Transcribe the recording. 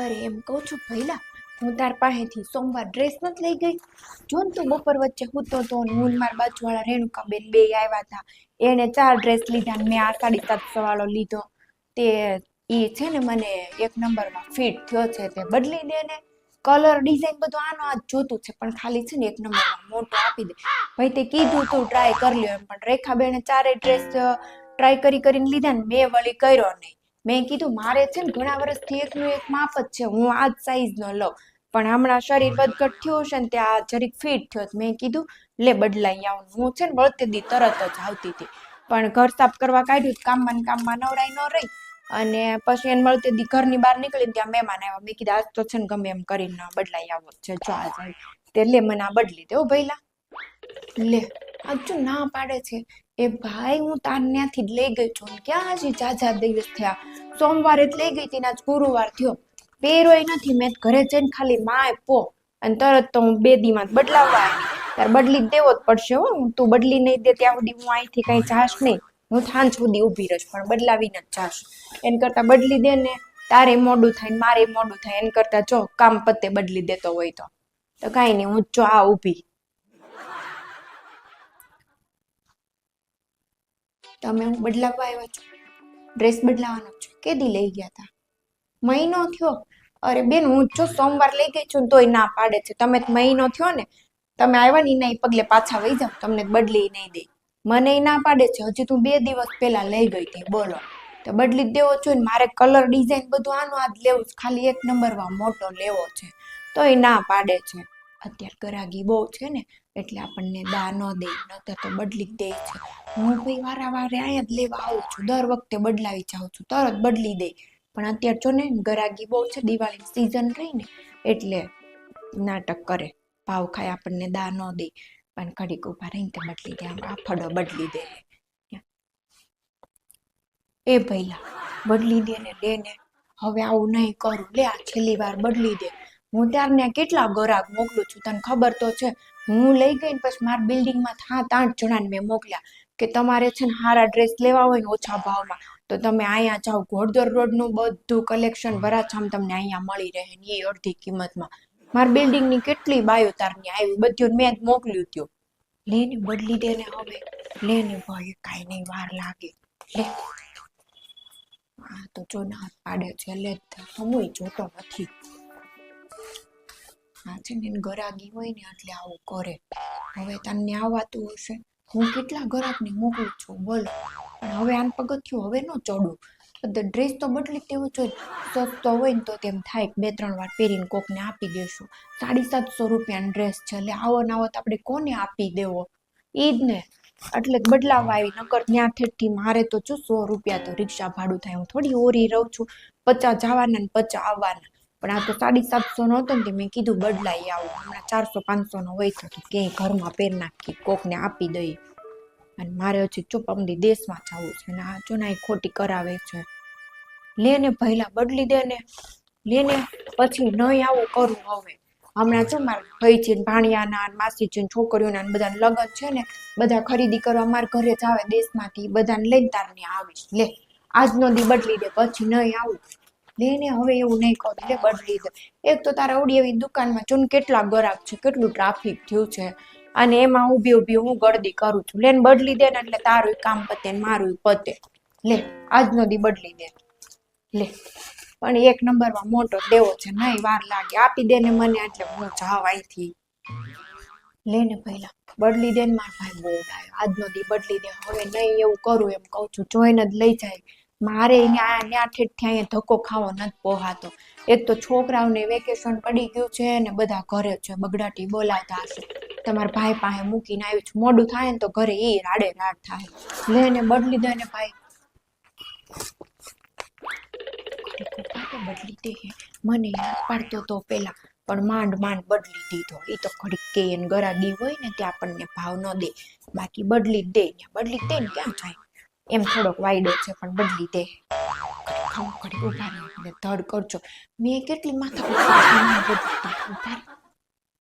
અરે, એમ કહું છું ભૈલા હું તાર પાસેથી સોમવાર ડ્રેસ નથી લઈ ગઈ. જો ને તું બપોર વચ્ચે હૂતો તો હું માર બાજુવાળા રેણુકાબેન બે આવ્યા હતા એણે ચાર ડ્રેસ લીધા મેં આ સાડી સાતસો વાળો લીધો. તે એ છે ને મને એક નંબરમાં ફિટ થયો છે તે બદલી દે ને. કલર ડિઝાઇન બધું આનો આ જોતું છે, પણ ખાલી છે ને એક નંબરમાં મોટો આપી દે. ભાઈ તે કીધું તું ટ્રાય કરી લ્યો એમ, પણ રેખાબેને ચારે ડ્રેસ ટ્રાય કરી કરીને લીધા ને મેં વળી કર્યો નહીં. મેં કીધું મારે છે ને ઘણા વર્ષથી એકનું એક માપ જ છે હું આ જ સાઈઝનો લઉં. પણ હમણાં શરીર વધઘટ થયું છે ને ત્યાં જરીક ફિટ થયો મેં કીધું લે બદલાઈ આવું. હું છે ને વળતી દી તરત જ આવતી હતી. પણ ઘર સાફ કરવા કાઢ્યું કામમાં ને કામમાં નવરાઈ ન રહી. અને પછી એને મળતી દી ઘરની બહાર નીકળીને ત્યાં મહેમાન આવ્યા. મેં કીધું આજ તો છે ને ગમે એમ કરીને બદલાઈ આવો. છે જો આ જાય. તે લે મને આ બદલી દે ભઈલા. લે આજુ ના પાડે છે. એ ભાઈ હું તાર ત્યાંથી જ લઈ ગઈ છું. ને ક્યાં હજી જાજા દિવસ થયા? સોમવારે જ લઈ ગઈ હતી ને આજ ગુરુવાર થયો. પહેરોય નથી, મેં ઘરે જઈને ખાલી માય પો. અને તરત તો હું બે દીમાં બદલાવવા તાર બદલી જ દેવો જ પડશે હો. તું બદલી નહીં દે ત્યાં સુધી હું અહીંથી કઈ જાશ નહીં. હું થાન સુધી ઊભી રહીશ, પણ બદલાવીને જ જાશ. એન કરતાં બદલી દે ને, તારે મોડું થાય ને મારે મોડું થાય. એન કરતાં જો કામ પતે બદલી દેતો હોય તો. તો કાંઈ નહીં, હું જો આ ઊભી. તમે હું બદલાવવા આવ્યા છો? ડ્રેસ બદલાવાનો છો. કેદી લઈ ગયા હતા મહિનો થયો. અરે બેન, હું જો સોમવાર લઈ ગઈ છું તોય ના પાડે છે. તમે મહિનો થયો ને, તમે આવ્યા ને એના પગલે પાછા વહી જાઓ. તમને બદલી નહીં દે. મને ના પાડે છે. હજી તું બે દિવસ પહેલા લઈ ગઈ હતી, બોલો. તો બદલી દેવો છો મારે કલર ડિઝાઇન બધું આનું આજ લેવું ખાલી એક નંબરમાં મોટો લેવો છે. તોય ના પાડે છે. અત્યારે ગરાગી બહુ છે ને, એટલે આપણને દા ન દે નતર તો બદલી દે છે. હું ભાઈ વારા વારે અહીંયા જ લેવા આવું છું. દર વખતે બદલાવી જાઉં છું, તરત બદલી દે. પણ અત્યારે જો ને, ગરાગી બહુ છે દિવાળી સિઝન રહી ને, એટલે નાટક કરે. ભાવ ખાય આપણને દા ન દે. પણ ઘડીક ઊભા રહીને તે બદલી દે, આમ આફળો બદલી દે. એ ભઈલા, બદલી દે ને લે ને. હવે આવું નહીં કરું. લે, આ છેલ્લી વાર બદલી દે. હું ત્યારને કેટલા ગોરાક મોકલું છું, તને ખબર તો છે. હું લઈ ગઈ ને પછી મારા બિલ્ડિંગમાં સાત આઠ જણાને મેં મોકલ્યા કે તમારે છે ને સારા ડ્રેસ લેવા હોય ને ઓછા ભાવમાં, તો તમે અહીંયા જાઓ. ઘોડદોર રોડનું બધું કલેક્શન વરાછામ તમને અહીંયા મળી રહે ને એ અડધી કિંમતમાં. મારા બિલ્ડિંગની કેટલી બાયો તારની આવી, બધું મેં જ મોકલ્યું ત્યું લે ને બદલી દે ને હવે. લે ને ભાઈ, કાંઈ નહીં, વાર લાગે. લે. હા તો જો ના પાડે છે, લે. હમુય જોતો નથી. છે ને એને ગરાગી હોય ને એટલે આવું કરે. હવે તને આવવાતું હશે. હું કેટલા ગરાકને મોકલું છું, બોલો. પણ હવે આન પગથિયું હવે ન ચડું. ડ્રેસ તો બદલી તેવું જોઈએ. સસ્તો હોય ને તો તેમ થાય બે ત્રણ વાર પહેરીને કોકને આપી દેશું. સાડી સાતસો રૂપિયાનો ડ્રેસ છે. એટલે આવો ને આવો તો આપણે કોને આપી દેવો? ઈ જ ને. એટલે બદલાવા આવી. નકર ત્યાં થી મારે તો જો સો રૂપિયા તો રિક્ષા ભાડું થાય. હું થોડી ઓરી રહું છું. પચાસ જવાના ને પચાસ આવવાના. પણ આ તો સાડી સાતસો નો હતો ને તે મેં કીધું બદલાઈ આવું. હમણાં ચારસો પાંચસો નો હોય તો ક્યાંય ઘરમાં પહેર નાખી, કોકને આપી દઈએ અને મારે હજી ચોપમદી દેશમાં જવું છે ને આ ચુનાઈ ખોટી કરાવે છે. લે ને ભૈલા બદલી દે ને. લે ને, પછી નહીં આવું કરું હવે. હમણાં જો મારા ભાઈ છે ભાણિયાના માસી છે છોકરીઓના બધાને લગન છે ને, બધા ખરીદી કરવા મારા ઘરે જ આવે દેશમાંથી, બધાને લઈને તારને આવીશ. લે, આજનો દી બદલી દે, પછી નહીં આવું. લે ને હવે એવું નહીં કરું એટલે બદલી દે એક તો તારા ઓડી એવી દુકાનમાં જો ને કેટલા ગરાક છે, કેટલું ટ્રાફિક થયું છે. અને એમાં ઊભી ઊભી હું ગળદી કરું છું. લેન બદલી દે ને એટલે તારું કામ પતે ને મારું પતે. લે, આજનો દી બદલી દે. લે, પણ એક નંબરમાં મોટો દેવો છે, નહીં વાર લાગે. આપી દે ને મને એટલે હું જાવ અહીંથી. લે ને પહેલા બદલી દે ને મારા ભાઈ, બહુ આજનો દી બદલી દે. હવે નહીં એવું કરું એમ કહું છું. જોઈને જ લઈ જાય. મારે ત્યાં ત્યાં અહીંયા ધક્કો ખાવો નથી પોહાતો. એક તો છોકરાઓને વેકેશન પડી ગયું છે ને બધા ઘરે છે. બગડાટી બોલાવતા હશે. તમારા ભાઈ પાસે મૂકીને આવ્યું છે. મોડું થાય ને તો ઘરે એ રાડે રાડ થાય. લે ને બદલી દે ને ભાઈ. બદલી દે મને યાદ પાડતો તો પેલા. પણ માંડ માંડ બદલી દીધો. એ તો ઘડીક કે ગરાગી હોય ને તે આપણને ભાવ ન દે. બાકી બદલી દે બદલી દે ને ક્યાં જાય? એમ થોડોક વાયડો છે, પણ બદલી દે. ઘડીક કરી ઊભા રહો ધડ કરજો મેં કેટલી માથા ઊભા